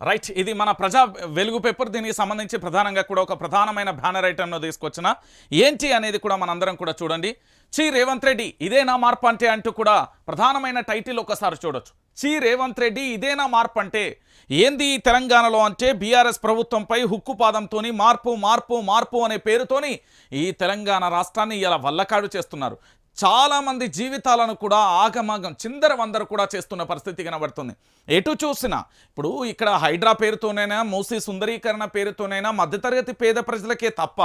Right ఇది మన ప్రజా వెలుగు పేపర్. దీనికి సంబంధించి ప్రధానంగా కూడా ఒక ప్రధానమైన బ్యానర్ ఐటెంను తీసుకొచ్చిన ఏంటి అనేది కూడా మనందరం కూడా చూడండి. చి రేవంత్ రెడ్డి ఇదేనా మార్పు అంటే అంటూ కూడా ప్రధానమైన టైటిల్ ఒకసారి చూడొచ్చు. చి రేవంత్ రెడ్డి ఇదేనా మార్పు అంటే ఏంది ఈ తెలంగాణలో అంటే బీఆర్ఎస్ ప్రభుత్వంపై హుక్కు పాదంతోని మార్పు మార్పు మార్పు అనే పేరుతోని ఈ తెలంగాణ రాష్ట్రాన్ని ఇలా వల్లకాడు చేస్తున్నారు. చాలామంది జీవితాలను కూడా ఆగమాగం చిందర వందర కూడా చేస్తున్న పరిస్థితి కనబడుతుంది. ఎటు చూసినా ఇప్పుడు ఇక్కడ హైడ్రా పేరుతోనైనా మూసీ సుందరీకరణ పేరుతోనైనా మధ్యతరగతి పేద ప్రజలకే తప్ప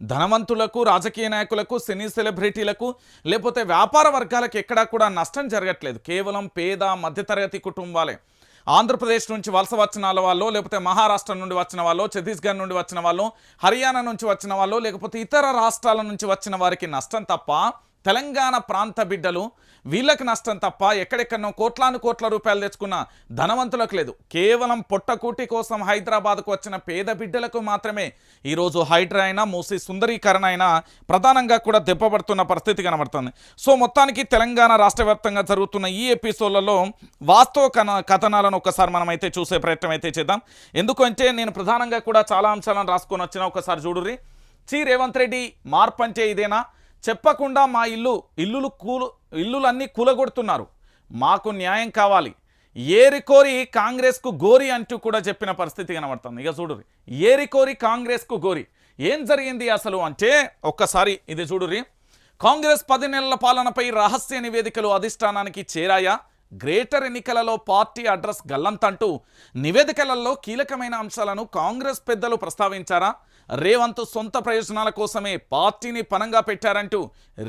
ధనవంతులకు రాజకీయ నాయకులకు సినీ సెలబ్రిటీలకు లేకపోతే వ్యాపార వర్గాలకు ఎక్కడా కూడా నష్టం జరగట్లేదు. కేవలం పేద మధ్యతరగతి కుటుంబాలే. ఆంధ్రప్రదేశ్ నుంచి వలస వచ్చిన వాళ్ళు లేకపోతే మహారాష్ట్ర నుండి వచ్చిన వాళ్ళు ఛత్తీస్గఢ్ నుండి వచ్చిన వాళ్ళు హర్యానా నుంచి వచ్చిన వాళ్ళు లేకపోతే ఇతర రాష్ట్రాల నుంచి వచ్చిన వారికి నష్టం తప్ప తెలంగాణ ప్రాంత బిడ్డలు వీళ్ళకి నష్టం తప్ప ఎక్కడెక్కడనో కోట్లాను కోట్ల రూపాయలు తెచ్చుకున్న ధనవంతులకు లేదు. కేవలం పొట్టకూటి కోసం హైదరాబాద్కు వచ్చిన పేద బిడ్డలకు మాత్రమే ఈరోజు హైడ్రా అయినా మూసి సుందరీకరణ అయినా ప్రధానంగా కూడా దెబ్బపడుతున్న పరిస్థితి కనబడుతుంది. సో మొత్తానికి తెలంగాణ రాష్ట్ర జరుగుతున్న ఈ ఎపిసోడ్లలో వాస్తవ కన కథనాలను ఒకసారి మనం అయితే చూసే ప్రయత్నం అయితే చేద్దాం. ఎందుకంటే నేను ప్రధానంగా కూడా చాలా అంశాలను రాసుకొని వచ్చిన ఒకసారి చూడుర్రి. చీ రేవంత్ రెడ్డి మార్పు అంటే ఇదేనా? చెప్పకుండా మా ఇల్లు ఇల్లులు కూలు ఇల్లులన్నీ కూలగొడుతున్నారు. మాకు న్యాయం కావాలి. ఏరికోరి కాంగ్రెస్కు గోరి అంటూ కూడా చెప్పిన పరిస్థితి కనబడుతుంది. ఇక చూడురి ఏరికోరి కాంగ్రెస్కు గోరి. ఏం జరిగింది అసలు అంటే ఒక్కసారి ఇది చూడురి కాంగ్రెస్ పది నెలల పాలనపై రహస్య నివేదికలు అధిష్టానానికి చేరాయా? గ్రేటర్ ఎన్నికలలో పార్టీ అడ్రస్ గల్లంతంటూ నివేదికలలో కీలకమైన అంశాలను కాంగ్రెస్ పెద్దలు ప్రస్తావించారా? రేవంత్ సొంత ప్రయోజనాల కోసమే పార్టీని పనంగా పెట్టారంటూ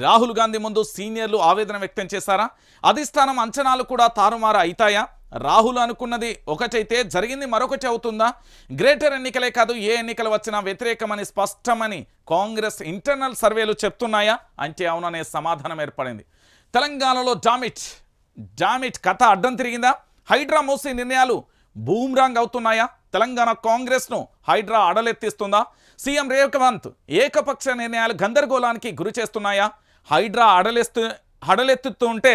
రాహుల్ గాంధీ ముందు సీనియర్లు ఆవేదన వ్యక్తం చేశారా? అధిష్టానం అంచనాలు కూడా తారుమారు అయితాయా? రాహుల్ అనుకున్నది ఒకటైతే జరిగింది మరొకటి అవుతుందా? గ్రేటర్ ఎన్నికలే కాదు ఏ ఎన్నికలు వచ్చినా వ్యతిరేకమని స్పష్టమని కాంగ్రెస్ ఇంటర్నల్ సర్వేలు చెప్తున్నాయా? అంటే అవుననే సమాధానం ఏర్పడింది. తెలంగాణలో డామిట్ డామిట్ కథ అడ్డం తిరిగిందా? హైడ్రా మూసి నిర్ణయాలు బూమ్రాంగ్ అవుతున్నాయా? తెలంగాణ కాంగ్రెస్ను హైడ్రా అడలెత్తిస్తుందా? సీఎం రేవంత్ ఏకపక్ష నిర్ణయాలు గందరగోళానికి గురి చేస్తున్నాయా? హైడ్రా అడలెస్తు హడలెత్తుతుంటే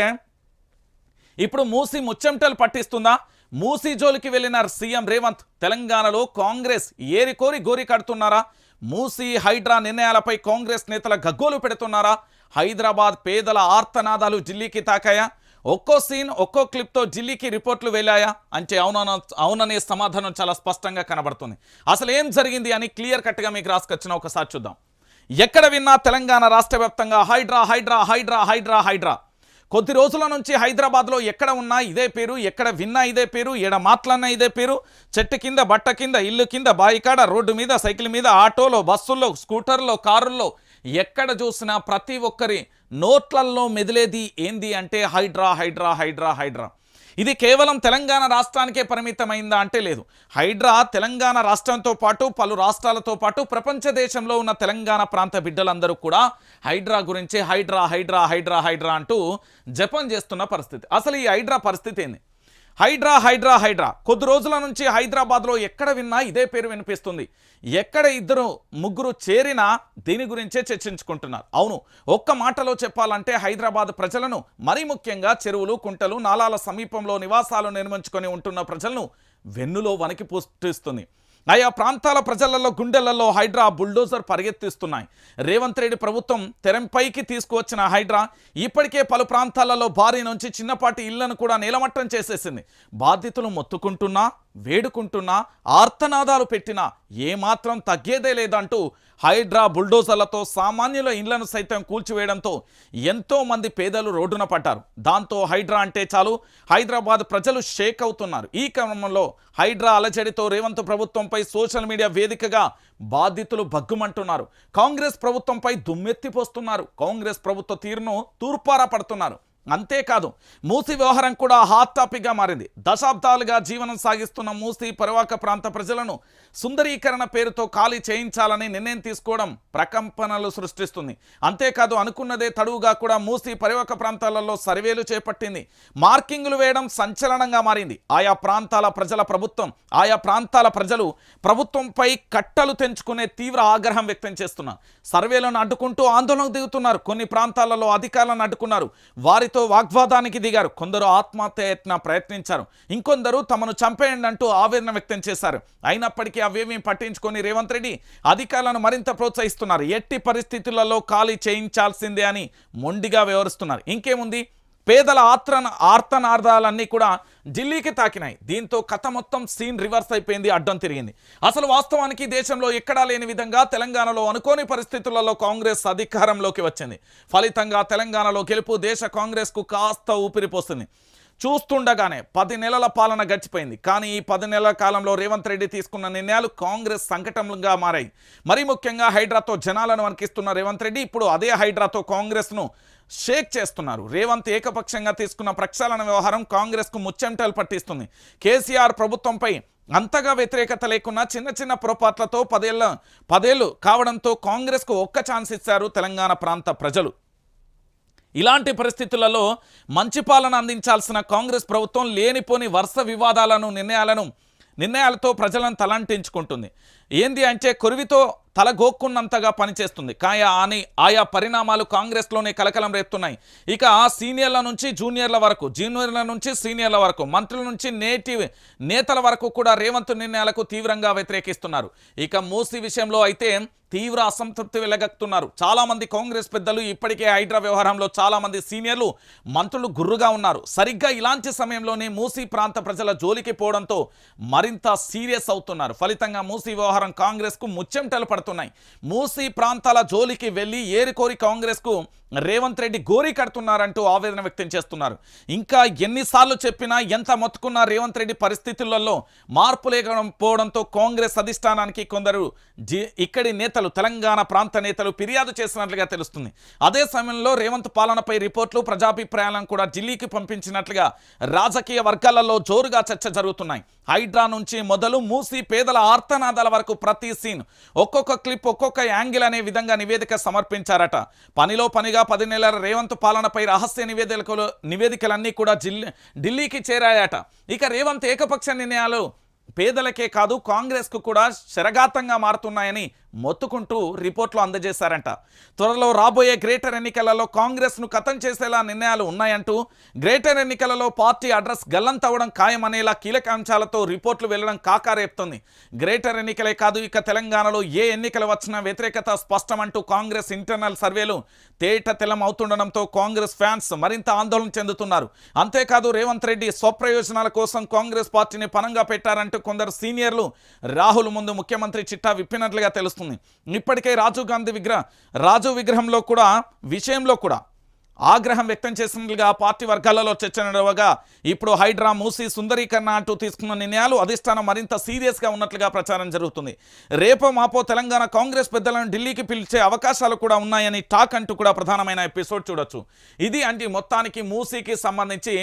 ఇప్పుడు మూసి ముచ్చెంటలు పట్టిస్తుందా? మూసీ జోలికి వెళ్ళిన సీఎం రేవంత్ తెలంగాణలో కాంగ్రెస్ ఏరికోరి గోరి కడుతున్నారా? మూసీ హైడ్రా నిర్ణయాలపై కాంగ్రెస్ నేతల గగ్గోలు పెడుతున్నారా? హైదరాబాద్ పేదల ఆర్తనాదాలు ఢిల్లీకి తాకాయా? ఒక్కో సీన్ ఒక్కో క్లిప్తో ఢిల్లీకి రిపోర్ట్లు వెళ్ళాయా? అంటే అవునన అవుననే సమాధానం చాలా స్పష్టంగా కనబడుతుంది. అసలు ఏం జరిగింది అని క్లియర్ కట్గా మీకు రాసుకొచ్చిన ఒకసారి చూద్దాం. ఎక్కడ విన్నా తెలంగాణ రాష్ట్ర వ్యాప్తంగా హైడ్రా హైడ్రా హైడ్రా హైడ్రా హైడ్రా. కొద్ది రోజుల నుంచి హైదరాబాద్లో ఎక్కడ ఉన్నా ఇదే పేరు ఎక్కడ విన్నా ఇదే పేరు ఎడ మాట్లాడినా ఇదే పేరు. చెట్టు కింద బట్ట కింద ఇల్లు కింద బాయికాడ రోడ్డు మీద సైకిల్ మీద ఆటోలో బస్సుల్లో స్కూటర్లో కారుల్లో ఎక్కడ చూసినా ప్రతి ఒక్కరి నోట్లల్లో మెదిలేది ఏంది అంటే హైడ్రా హైడ్రా హైడ్రా హైడ్రా. ఇది కేవలం తెలంగాణ రాష్ట్రానికే పరిమితమైందా అంటే లేదు. హైడ్రా తెలంగాణ రాష్ట్రంతో పాటు పలు రాష్ట్రాలతో పాటు ప్రపంచ దేశంలో ఉన్న తెలంగాణ ప్రాంత బిడ్డలందరూ కూడా హైడ్రా గురించి హైడ్రా హైడ్రా హైడ్రా హైడ్రా అంటూ జపం చేస్తున్న పరిస్థితి. అసలు ఈ హైడ్రా పరిస్థితి ఏంది? హైడ్రా హైడ్రా హైడ్రా. కొద్ది రోజుల నుంచి హైదరాబాద్లో ఎక్కడ విన్నా ఇదే పేరు వినిపిస్తుంది. ఎక్కడ ఇద్దరు ముగ్గురు చేరినా దీని గురించే చర్చించుకుంటున్నారు. అవును ఒక్క మాటలో చెప్పాలంటే హైదరాబాద్ ప్రజలను మరీ ముఖ్యంగా చెరువులు కుంటలు నాలాల సమీపంలో నివాసాలు నిర్మించుకొని ఉంటున్న ప్రజలను వెన్నులో వణికి పుష్టిస్తుంది ఆయా ప్రాంతాల ప్రజలలో గుండెలలో హైడ్రా బుల్డోజర్ పరిగెత్తిస్తున్నాయి. రేవంత్ రెడ్డి ప్రభుత్వం తెరంపైకి తీసుకువచ్చిన హైడ్రా ఇప్పటికే పలు ప్రాంతాలలో భారీ నుంచి చిన్నపాటి ఇళ్ళను కూడా నీలమట్టం చేసేసింది. బాధితులు మొత్తుకుంటున్నా వేడుకుంటున్నా ఆర్తనాదాలు పెట్టినా ఏమాత్రం తగ్గేదే లేదంటూ హైడ్రా బుల్డోజర్లతో సామాన్యుల ఇళ్ళను సైతం కూల్చివేయడంతో ఎంతో మంది పేదలు రోడ్డున పడ్డారు. దాంతో హైడ్రా అంటే చాలు. హైదరాబాద్ ప్రజలు షేక్ అవుతున్నారు. ఈ క్రమంలో హైడ్రా అలజడితో రేవంత్ ప్రభుత్వంపై సోషల్ మీడియా వేదికగా బాధితులు భగ్గుమంటున్నారు. కాంగ్రెస్ ప్రభుత్వంపై దుమ్మెత్తిపోస్తున్నారు కాంగ్రెస్ ప్రభుత్వ తీరును తూర్పారా పడుతున్నారు అంతేకాదు మూసి వ్యవహారం కూడా హాట్ టాపిక్గా మారింది. దశాబ్దాలుగా జీవనం సాగిస్తున్న మూసి పరివాక ప్రాంత ప్రజలను సుందరీకరణ పేరుతో ఖాళీ చేయించాలని నిర్ణయం తీసుకోవడం ప్రకంపనలు సృష్టిస్తుంది. అంతేకాదు అనుకున్నదే తడువుగా కూడా మూసి పరివాక ప్రాంతాలలో సర్వేలు చేపట్టింది. మార్కింగులు వేయడం సంచలనంగా మారింది. ఆయా ప్రాంతాల ప్రజల ప్రభుత్వం ఆయా ప్రాంతాల ప్రజలు ప్రభుత్వంపై కట్టలు తెంచుకునే తీవ్ర ఆగ్రహం వ్యక్తం చేస్తున్నారు. సర్వేలను అడ్డుకుంటూ ఆందోళనకు దిగుతున్నారు. కొన్ని ప్రాంతాలలో అధికారులను అడ్డుకున్నారు. వారితో నేతలతో వాగ్వాదానికి దిగారు. కొందరు ఆత్మహత్యయత్న ప్రయత్నించారు. ఇంకొందరు తమను చంపేయండి అంటూ ఆవేదన వ్యక్తం చేశారు. అయినప్పటికీ అవేమీ పట్టించుకొని రేవంత్ రెడ్డి అధికారులను మరింత ప్రోత్సహిస్తున్నారు. ఎట్టి పరిస్థితులలో ఖాళీ చేయించాల్సిందే అని మొండిగా వివరిస్తున్నారు ఇంకేముంది? పేదల ఆత్రన ఆర్తనార్థాలన్నీ కూడా ఢిల్లీకి తాకినాయి. దీంతో కథ మొత్తం సీన్ రివర్స్ అయిపోయింది అడ్డం తిరిగింది. అసలు వాస్తవానికి దేశంలో ఎక్కడా లేని విధంగా తెలంగాణలో అనుకోని పరిస్థితులలో కాంగ్రెస్ అధికారంలోకి వచ్చింది. ఫలితంగా తెలంగాణలో గెలుపు దేశ కాంగ్రెస్కు కాస్త ఊపిరిపోస్తుంది చూస్తుండగానే పది నెలల పాలన గడిచిపోయింది. కానీ ఈ పది నెలల కాలంలో రేవంత్ రెడ్డి తీసుకున్న నిర్ణయాలు కాంగ్రెస్ సంకటంగా మారాయి. మరీ ముఖ్యంగా హైడ్రాతో జనాలను వణికిస్తున్న రేవంత్ రెడ్డి ఇప్పుడు అదే హైడ్రాతో కాంగ్రెస్ను షేక్ చేస్తున్నారు. రేవంత్ ఏకపక్షంగా తీసుకున్న ప్రక్షాళన వ్యవహారం కాంగ్రెస్కు ముచ్చెంటలు పట్టిస్తుంది. కేసీఆర్ ప్రభుత్వంపై అంతగా వ్యతిరేకత లేకున్నా చిన్న చిన్న పొరపాట్లతో పదేళ్ళ పదేళ్ళు కావడంతో కాంగ్రెస్కు ఒక్క ఛాన్స్ ఇచ్చారు తెలంగాణ ప్రాంత ప్రజలు. ఇలాంటి పరిస్థితులలో మంచి పాలన అందించాల్సిన కాంగ్రెస్ ప్రభుత్వం లేనిపోని వరుస వివాదాలను నిర్ణయాలను నిర్ణయాలతో ప్రజలను తలంటించుకుంటుంది. ఏంది అంటే కొరివితో తలగోక్కున్నంతగా పనిచేస్తుంది. కాయ అని ఆయా పరిణామాలు కాంగ్రెస్లోనే కలకలం రేపుతున్నాయి. ఇక సీనియర్ల నుంచి జూనియర్ల వరకు జూనియర్ల నుంచి సీనియర్ల వరకు మంత్రుల నుంచి నేటి నేతల వరకు కూడా రేవంత్ నిర్ణయాలకు తీవ్రంగా వ్యతిరేకిస్తున్నారు. ఇక మూసీ విషయంలో అయితే తీవ్ర అసంతృప్తి వెలగక్తున్నారు. చాలామంది కాంగ్రెస్ పెద్దలు ఇప్పటికే హైడ్రా వ్యవహారంలో చాలామంది సీనియర్లు మంత్రులు గుర్రుగా ఉన్నారు. సరిగ్గా ఇలాంటి సమయంలోనే మూసీ ప్రాంత ప్రజల జోలికి పోవడంతో మరింత సీరియస్ అవుతున్నారు. ఫలితంగా మూసీ వ్యవహారం కాంగ్రెస్కు ముచ్చెంటలు పడుతున్నాయి. మూసీ ప్రాంతాల జోలికి వెళ్ళి ఏరికోరి కాంగ్రెస్కు రేవంత్ రెడ్డి గోరీ కడుతున్నారంటూ ఆవేదన వ్యక్తం చేస్తున్నారు. ఇంకా ఎన్నిసార్లు చెప్పినా ఎంత మొత్తుకున్నా రేవంత్ రెడ్డి పరిస్థితులలో మార్పు లేకపోవడంతో కాంగ్రెస్ అధిష్టానానికి కొందరు జి ఇక్కడి నేతలు తెలంగాణ ప్రాంత నేతలు ఫిర్యాదు చేసినట్లుగా తెలుస్తుంది. అదే సమయంలో రేవంత్ పాలనపై రిపోర్ట్లు ప్రజాభిప్రాయాలను కూడా ఢిల్లీకి పంపించినట్లుగా రాజకీయ వర్గాలలో జోరుగా చర్చ జరుగుతున్నాయి. హైడ్రా నుంచి మొదలు మూసి పేదల ఆర్తనాదాల వరకు ప్రతి సీన్ ఒక్కొక్క క్లిప్ ఒక్కొక్క యాంగిల్ అనే విధంగా నివేదిక సమర్పించారట. పనిలో పనిగా పది నెలల రేవంత్ పాలనపై రహస్య నివేదికలు నివేదికలన్నీ కూడా ఢిల్లీకి చేరాయట. ఇక రేవంత్ ఏకపక్ష నిర్ణయాలు పేదలకే కాదు కాంగ్రెస్కు కూడా శరఘాతంగా మారుతున్నాయని మొత్తుకుంటూ రిపోర్ట్లు అందజేశారంట. త్వరలో రాబోయే గ్రేటర్ ఎన్నికలలో కాంగ్రెస్ను కథం చేసేలా నిర్ణయాలు ఉన్నాయంటూ గ్రేటర్ ఎన్నికలలో పార్టీ అడ్రస్ గల్లంతవడం ఖాయమనేలా కీలక అంశాలతో రిపోర్ట్లు వెళ్ళడం కాకారేపుతుంది. గ్రేటర్ ఎన్నికలే కాదు ఇక తెలంగాణలో ఏ ఎన్నికలు వచ్చినా వ్యతిరేకత స్పష్టమంటూ కాంగ్రెస్ ఇంటర్నల్ సర్వేలు తేట తెలం అవుతుండడంతో కాంగ్రెస్ ఫ్యాన్స్ మరింత ఆందోళన చెందుతున్నారు. అంతేకాదు రేవంత్ రెడ్డి స్వప్రయోజనాల కోసం కాంగ్రెస్ పార్టీని పనంగా పెట్టారంటూ కొందరు సీనియర్లు రాహుల్ ముందు ముఖ్యమంత్రి చిట్టా విప్పినట్లుగా తెలుస్తుంది. ఇప్పటికే రాజీవ్ గాంధీ విగ్రహ రాజు విగ్రహంలో కూడా విషయంలో కూడా ఆగ్రహం వ్యక్తం చేసినట్లుగా పార్టీ వర్గాలలో చర్చ నడవగా ఇప్పుడు హైడ్రా మూసి సుందరీకరణ అంటూ తీసుకున్న నిర్ణయాలు అధిష్టానం మరింత సీరియస్గా ఉన్నట్లుగా ప్రచారం జరుగుతుంది. రేపో మాపో తెలంగాణ కాంగ్రెస్ పెద్దలను ఢిల్లీకి పిలిచే అవకాశాలు కూడా ఉన్నాయని టాక్ అంటూ కూడా ప్రధానమైన ఎపిసోడ్ చూడొచ్చు. ఇది అంటే మొత్తానికి మూసీకి సంబంధించి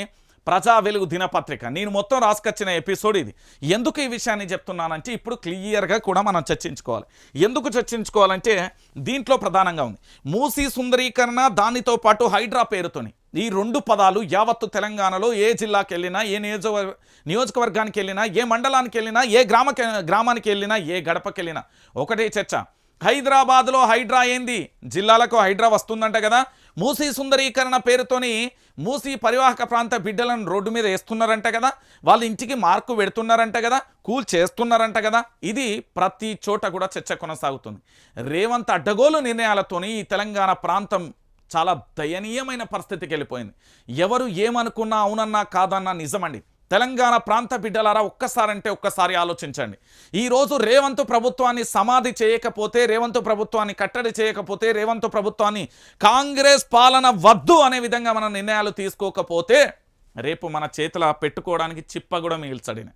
ప్రజా వెలుగు దినపత్రిక. నేను మొత్తం రాసుకొచ్చిన ఎపిసోడ్ ఇది. ఎందుకు ఈ విషయాన్ని చెప్తున్నానంటే ఇప్పుడు క్లియర్గా కూడా మనం చర్చించుకోవాలి. ఎందుకు చర్చించుకోవాలంటే దీంట్లో ప్రధానంగా ఉంది. మూసీ సుందరీకరణ దానితో పాటు హైడ్రా పేరుతోని. ఈ రెండు పదాలు యావత్తు తెలంగాణలో ఏ జిల్లాకి వెళ్ళినా ఏ నియోజకవర్గ నియోజకవర్గానికి వెళ్ళినా ఏ మండలానికి వెళ్ళినా ఏ గ్రామ గ్రామానికి వెళ్ళినా ఏ గడపకి వెళ్ళినా. ఒకటే చర్చ. హైదరాబాద్లో హైడ్రా ఏంది? జిల్లాలకు హైడ్రా వస్తుందంట కదా. మూసీ సుందరీకరణ పేరుతోని మూసీ పరివాహక ప్రాంత బిడ్డలను రోడ్డు మీద వేస్తున్నారంట కదా. వాళ్ళ ఇంటికి మార్కు పెడుతున్నారంట కదా. కూల్ చేస్తున్నారంట కదా. ఇది ప్రతి చోట కూడా చర్చ కొనసాగుతుంది. రేవంత్ అడ్డగోలు నిర్ణయాలతోని ఈ తెలంగాణ ప్రాంతం చాలా దయనీయమైన పరిస్థితికి వెళ్ళిపోయింది. ఎవరు ఏమనుకున్నా అవునన్నా కాదన్నా నిజమండి. తెలంగాణ ప్రాంత బిడ్డలారా ఒక్కసారంటే ఒక్కసారి ఆలోచించండి. ఈరోజు రేవంత్ ప్రభుత్వాన్ని సమాధి చేయకపోతే రేవంత్ ప్రభుత్వాన్ని కట్టడి చేయకపోతే రేవంత్ ప్రభుత్వాన్ని కాంగ్రెస్ పాలన వద్దు అనే విధంగా మన నిర్ణయాలు తీసుకోకపోతే రేపు మన చేతుల పెట్టుకోవడానికి చిప్ప కూడా మిగిల్చడిన.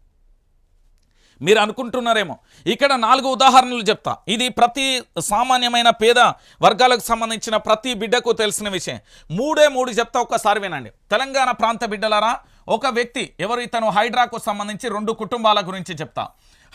మీరు అనుకుంటున్నారేమో. ఇక్కడ నాలుగు ఉదాహరణలు చెప్తా. ఇది ప్రతి సామాన్యమైన పేద వర్గాలకు సంబంధించిన ప్రతి బిడ్డకు తెలిసిన విషయం. మూడే మూడు చెప్తా ఒక్కసారి వినండి. తెలంగాణ ప్రాంత బిడ్డలారా ఒక వ్యక్తి ఎవరు? ఇతను హైడ్రాకు సంబంధించి రెండు కుటుంబాల గురించి చెప్తా.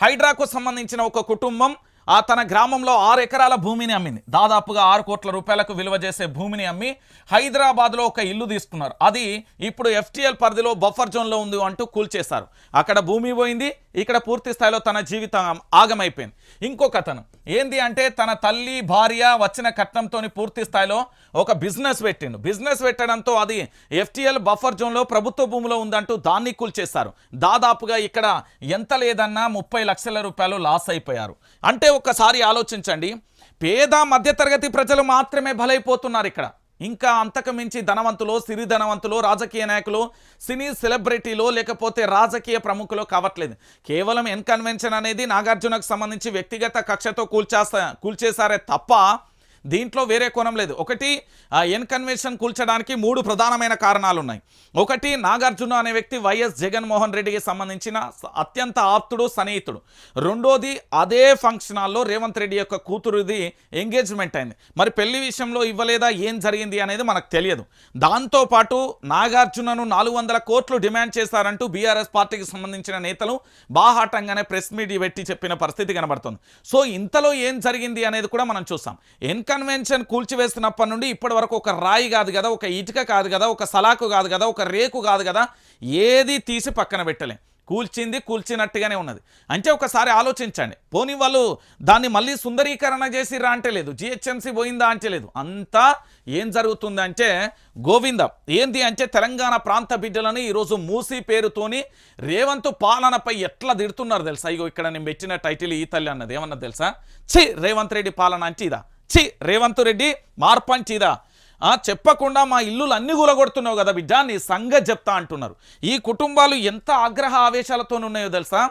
హైడ్రాకు సంబంధించిన ఒక కుటుంబం ఆ తన గ్రామంలో ఆరు ఎకరాల భూమిని అమ్మింది. దాదాపుగా ఆరు కోట్ల రూపాయలకు విలువ చేసే భూమిని అమ్మి హైదరాబాద్లో ఒక ఇల్లు తీసుకున్నారు. అది ఇప్పుడు ఎఫ్టీఎల్ పరిధిలో బఫర్ జోన్లో ఉంది అంటూ కూల్చేశారు అక్కడ భూమి పోయింది. ఇక్కడ పూర్తి స్థాయిలో తన జీవితం ఆగమైపోయింది. ఇంకొక అతను. ఏంది అంటే తన తల్లి భార్య వచ్చిన కట్నంతో పూర్తి స్థాయిలో ఒక బిజినెస్ పెట్టిండు. బిజినెస్ పెట్టడంతో అది ఎఫ్టీఎల్ బఫర్ జోన్లో ప్రభుత్వ భూమిలో ఉందంటూ దాన్ని కూల్చేశారు దాదాపుగా ఇక్కడ ఎంత లేదన్నా ముప్పై లక్షల రూపాయలు లాస్ అయిపోయారు. అంటే ఒక్కసారి ఆలోచించండి. పేద మధ్యతరగతి ప్రజలు మాత్రమే బలైపోతున్నారు ఇక్కడ. ఇంకా అంతకు మించి ధనవంతులు సిరి ధనవంతులు రాజకీయ నాయకులు సినీ సెలబ్రిటీలు లేకపోతే రాజకీయ ప్రముఖులు కావట్లేదు. కేవలం ఎన్కన్వెన్షన్ అనేది నాగార్జునకు సంబంధించి వ్యక్తిగత కక్షతో కూల్చేస్తా కూల్చేశారే తప్ప దీంట్లో వేరే కోణం లేదు. ఒకటి ఆ ఎన్ కన్వెన్షన్ కూల్చడానికి మూడు ప్రధానమైన కారణాలు ఉన్నాయి ఒకటి నాగార్జున అనే వ్యక్తి వైఎస్ జగన్మోహన్ రెడ్డికి సంబంధించిన అత్యంత ఆప్తుడు సన్నిహితుడు. రెండోది అదే ఫంక్షన్ హాల్లో రేవంత్ రెడ్డి యొక్క కూతురుది ఎంగేజ్మెంట్ అయింది. మరి పెళ్ళి విషయంలో ఇవ్వలేదా ఏం జరిగింది అనేది మనకు తెలియదు. దాంతోపాటు నాగార్జునను నాలుగు వందల కోట్లు డిమాండ్ చేశారంటూ బీఆర్ఎస్ పార్టీకి సంబంధించిన నేతలు బాహాటంగానే ప్రెస్ మీట్ పెట్టి చెప్పిన పరిస్థితి కనబడుతుంది. సో ఇంతలో ఏం జరిగింది అనేది కూడా మనం చూస్తాం. ఎన్ కన్వెన్షన్ కూల్చివేస్తున్నప్పటి నుండి ఇప్పటి వరకు ఒక రాయి కాదు కదా ఒక ఇటుక కాదు కదా ఒక సలాకు కాదు కదా ఒక రేకు కాదు కదా ఏది తీసి పక్కన పెట్టలే. కూల్చింది కూల్చినట్టుగానే ఉన్నది. అంటే ఒకసారి ఆలోచించండి. పోనీ వాళ్ళు దాన్ని మళ్ళీ సుందరీకరణ చేసిరా అంటే లేదు జిహెచ్ఎంసీ పోయిందా అంటే లేదు. అంతా ఏం జరుగుతుందంటే గోవిందం. ఏంది అంటే తెలంగాణ ప్రాంత బిడ్డలను ఈరోజు మూసి పేరుతోని రేవంత్ పాలనపై ఎట్లా తిడుతున్నారు తెలుసా? ఇగో ఇక్కడ నేను పెట్టిన టైటిల్ ఈ తల్లి అన్నది. ఏమన్నా తెలుసా? ఛీ రేవంత్ రెడ్డి పాలన అంటే ఇదా. చి రేవంత్ రెడ్డి మార్పంచిదా చెప్పకుండా మా ఇల్లులు అన్ని కూలగొడుతున్నావు కదా బిడ్డ నీ సంగతి చెప్తా అంటున్నారు. ఈ కుటుంబాలు ఎంత ఆగ్రహ ఆవేశాలతో ఉన్నాయో తెలుసా?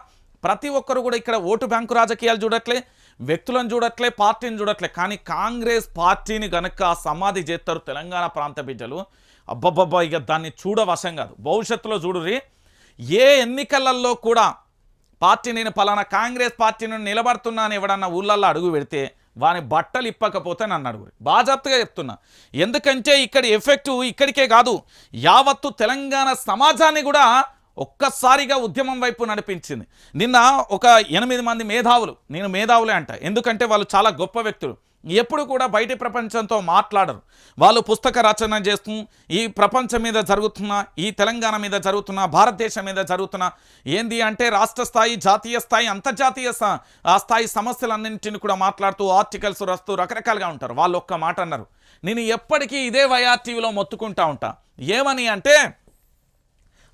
ప్రతి ఒక్కరు కూడా ఇక్కడ ఓటు బ్యాంకు రాజకీయాలు చూడట్లే వ్యక్తులను చూడట్లే పార్టీని చూడట్లే. కానీ కాంగ్రెస్ పార్టీని గనక సమాధి చేస్తారు తెలంగాణ ప్రాంత బిడ్డలు అబ్బబ్బబ్బా ఇక దాన్ని చూడవశం కాదు. భవిష్యత్తులో చూడురి ఏ ఎన్నికలలో కూడా పార్టీ నేను పలానా కాంగ్రెస్ పార్టీ నుండి నిలబడుతున్నాను ఎవడన్నా ఊళ్ళల్లో అడుగు పెడితే వాని బట్టలు ఇప్పకపోతే నన్ను అడుగురి. బాజాప్తగా చెప్తున్నా. ఎందుకంటే ఇక్కడ ఎఫెక్టు ఇక్కడికే కాదు యావత్తు తెలంగాణ సమాజాన్ని కూడా ఒక్కసారిగా ఉద్యమం వైపు నడిపించింది. నిన్న ఒక ఎనిమిది మంది మేధావులు నేను మేధావులే అంట. ఎందుకంటే వాళ్ళు చాలా గొప్ప వ్యక్తులు. ఎప్పుడు కూడా బయటి ప్రపంచంతో మాట్లాడరు. వాళ్ళు పుస్తక రచన చేస్తూ ఈ ప్రపంచం మీద జరుగుతున్న ఈ తెలంగాణ మీద జరుగుతున్న భారతదేశం మీద జరుగుతున్న ఏంది అంటే రాష్ట్ర స్థాయి జాతీయ స్థాయి అంతర్జాతీయ ఆ స్థాయి సమస్యలన్నింటిని కూడా మాట్లాడుతూ ఆర్టికల్స్ రాస్తూ రకరకాలుగా ఉంటారు. వాళ్ళు ఒక్క మాట అన్నారు. నేను ఎప్పటికీ ఇదే వైఆర్టీవీలో మొత్తుకుంటా ఉంటా. ఏమని అంటే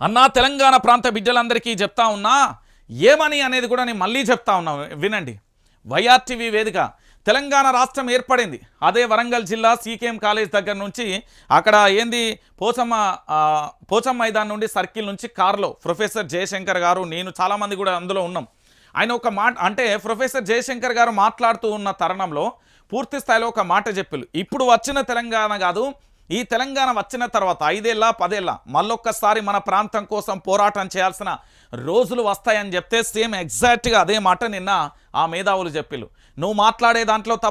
అన్నా తెలంగాణ ప్రాంత బిడ్డలందరికీ చెప్తా ఉన్నా ఏమని అనేది కూడా నేను మళ్ళీ చెప్తా ఉన్నా. వినండి. వైఆర్టీవీ వేదిక. తెలంగాణ రాష్ట్రం ఏర్పడింది. అదే వరంగల్ జిల్లా సీకేఎం కాలేజ్ దగ్గర నుంచి అక్కడ ఏంది పోచమ్మ పోచమ్మ మైదాన్ నుండి సర్కిల్ నుంచి కారులో ప్రొఫెసర్ జయశంకర్ గారు నేను చాలామంది కూడా అందులో ఉన్నాం. ఆయన ఒక మాట అంటే ప్రొఫెసర్ జయశంకర్ గారు మాట్లాడుతూ ఉన్న తరుణంలో పూర్తి స్థాయిలో ఒక మాట చెప్పారు ఇప్పుడు వచ్చిన తెలంగాణ కాదు ఈ తెలంగాణ వచ్చిన తర్వాత ఐదేళ్ళ పదేళ్ళ మళ్ళొక్కసారి మన ప్రాంతం కోసం పోరాటం చేయాల్సిన రోజులు వస్తాయని చెప్తే సేమ్ ఎగ్జాక్ట్గా అదే మాట నిన్న ఆ మేధావులు చెప్పిళ్ళు. నువ్వు మాట్లాడే దాంట్లో తప్ప